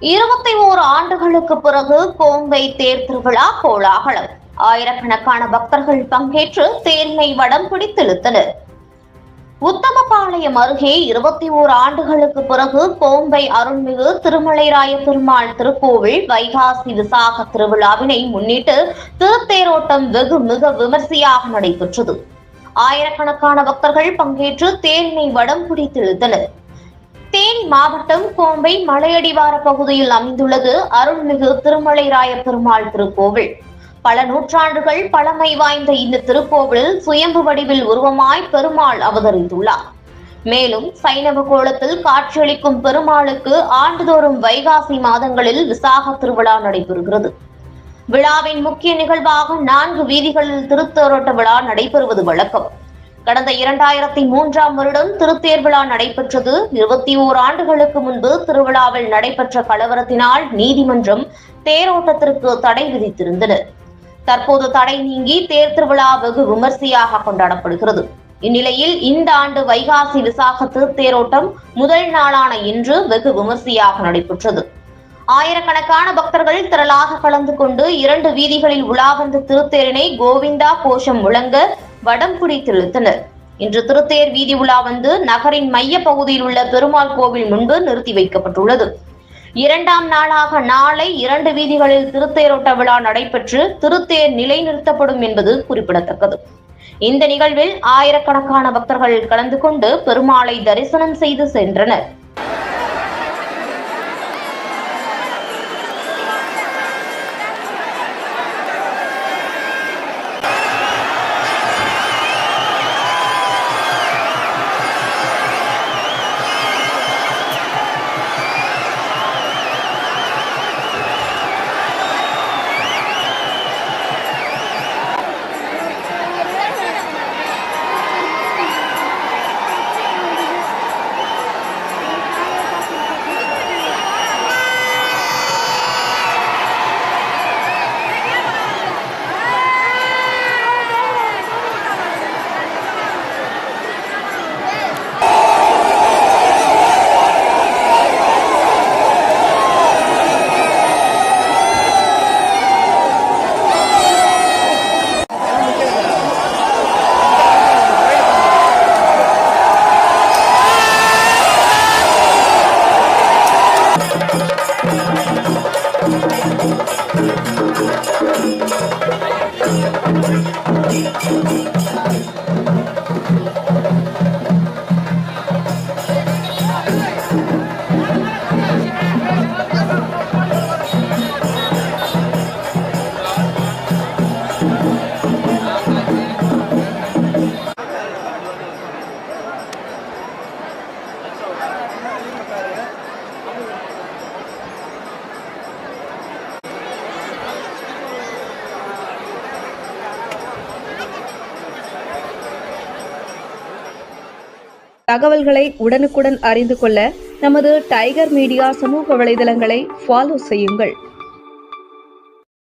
இருபத்தி ஓரு ஆண்டுகளுக்கு பிறகு கோம்பை தேர் திருவிழா கோலாகலம். ஆயிரக்கணக்கான பக்தர்கள் பங்கேற்று தேரினை வடம் பிடித்திழுத்தனர். உத்தமபாளையம் அருகே இருபத்தி ஓரு ஆண்டுகளுக்கு பிறகு கோம்பை அருள்மிகு திருமலைராய பெருமாள் திருக்கோவில் வைகாசி விசாக திருவிழாவினை முன்னிட்டு திருத்தேரோட்டம் வெகு மிக விமர்சையாக நடைபெற்றது. ஆயிரக்கணக்கான பக்தர்கள் பங்கேற்று தேரினை வடம் பிடித்திழுத்தனர். தேனி மாவட்டம் கோம்பை மலையடிவார பகுதியில் அமைந்துள்ளது அருள்மிகு திருமலைராய பெருமாள் திருக்கோவில். பல நூற்றாண்டுகள் பழமை வாய்ந்த இந்த திருக்கோவிலில் சுயம்பு வடிவில் உருவமாய் பெருமாள் அவதரித்துள்ளார். மேலும் சைனவ கோலத்தில் காட்சியளிக்கும் பெருமாளுக்கு ஆண்டுதோறும் வைகாசி மாதங்களில் விசாக திருவிழா நடைபெறுகிறது. விழாவின் முக்கிய நிகழ்வாக நான்கு வீதிகளில் திருத்தோரோட்ட விழா நடைபெறுவது வழக்கம். கடந்த இரண்டாயிரத்தி மூன்றாம் வருடம் திருத்தேர் விழா நடைபெற்றது. இருபத்தி ஓர் ஆண்டுகளுக்கு முன்பு திருவிழாவில் நடைபெற்ற கலவரத்தினால் நீதிமன்றம் தேரோட்டத்திற்கு தடை விதித்திருந்தனர் தற்போது தடை நீங்கி தேர் திருவிழா வெகு விமர்சையாக கொண்டாடப்படுகிறது. இந்நிலையில் இந்த ஆண்டு வைகாசி விசாக திருத்தேரோட்டம் முதல் நாளான இன்று வெகு விமர்சையாக நடைபெற்றது. ஆயிரக்கணக்கான பக்தர்கள் திரளாக கலந்து கொண்டு இரண்டு வீதிகளில் உலா வந்த திருத்தேரினை கோவிந்தா கோஷம் முழங்க வடம் பிடித்திழுத்தனர் இன்று திருத்தேர் வீதி உலா வந்து நகரின் மைய பகுதியில் உள்ள பெருமாள் கோவில் முன்பு நிறுத்தி வைக்கப்பட்டுள்ளது. இரண்டாம் நாளாக நாளை இரண்டு வீதிகளில் திருத்தேரோட்ட விழா நடைபெற்று திருத்தேர் நிலைநிறுத்தப்படும் என்பது குறிப்பிடத்தக்கது. இந்த நிகழ்வில் ஆயிரக்கணக்கான பக்தர்கள் கலந்து கொண்டு பெருமாளை தரிசனம் செய்து சென்றனர். Thank you. தகவல்களை உடனுக்குடன் அறிந்து கொள்ள நமது டைகர் மீடியா சமூக வலைதளங்களை ஃபாலோ செய்யுங்கள்.